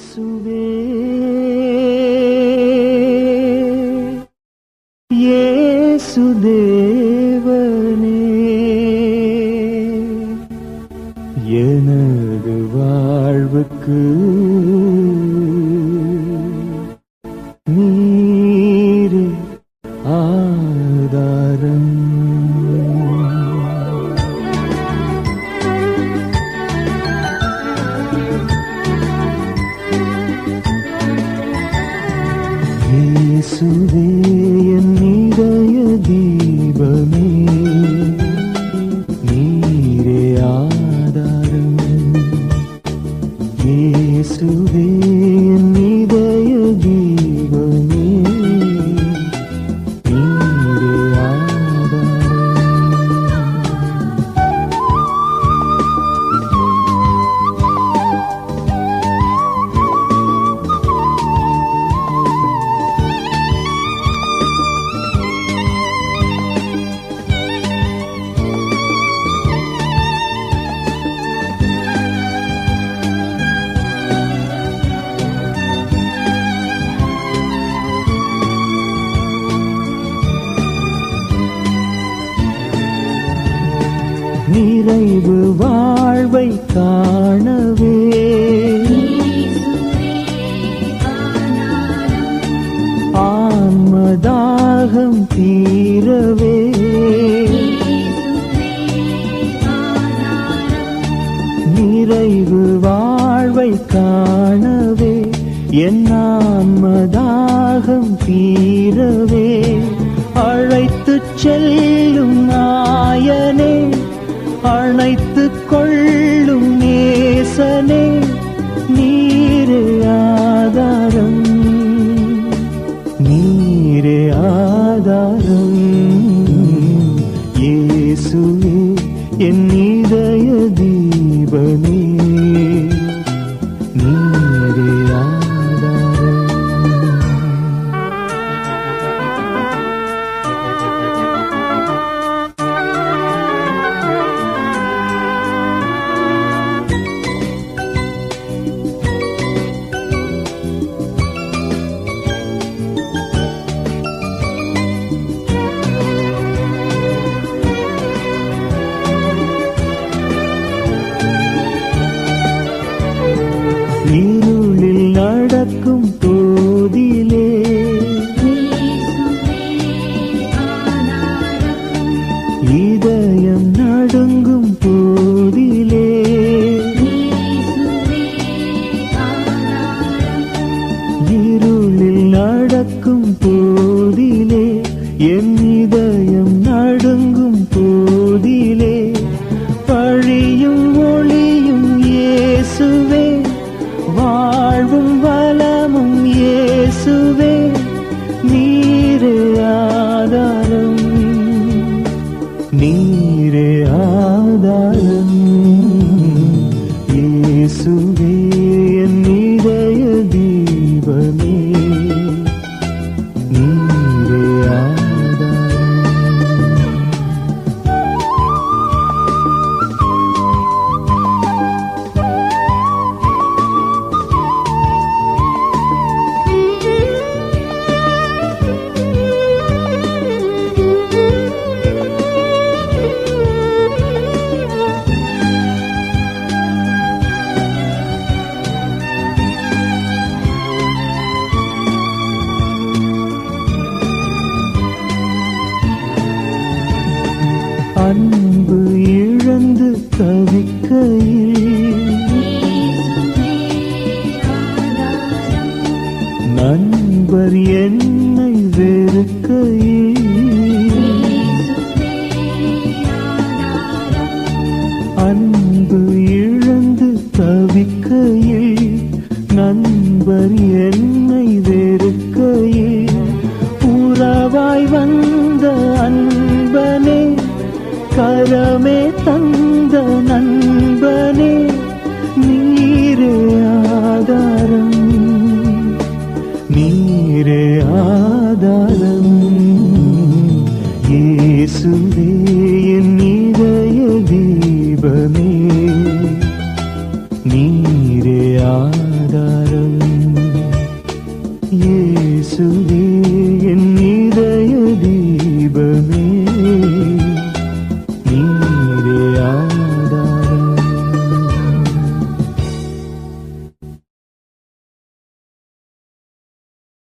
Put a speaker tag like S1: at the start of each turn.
S1: இயேசுவே. இயேசுதேவனே. எனது வாழ்வுக்கு நீ நிறைவு வாழ்வை காணவே. ஆன்மதாகம் தீரவே. நிறைவு வாழ்வை காணவே. என் ஆன்மதாகம் தீரவே. அழைத்துச் செல்லும் நாயனே அழைத்து கொள்ளும் நேசனே நீரே ஆதாரம். நீரே ஆதாரம். இயேசுவே என் இதய தீபனே இயேசுவே அன்பு இழந்து தவிக்கையில். நண்பர் என்னை வெறுக்கையில். அன்பு இழந்து தவிக்கையில். நண்பர் என்னை கரமே தந்த நண்பனே நீரே ஆதாரம். நீரே ஆதாரம். இயேசுவே என் இதய தீபமே. நீரே ஆதாரம். இயேசுவே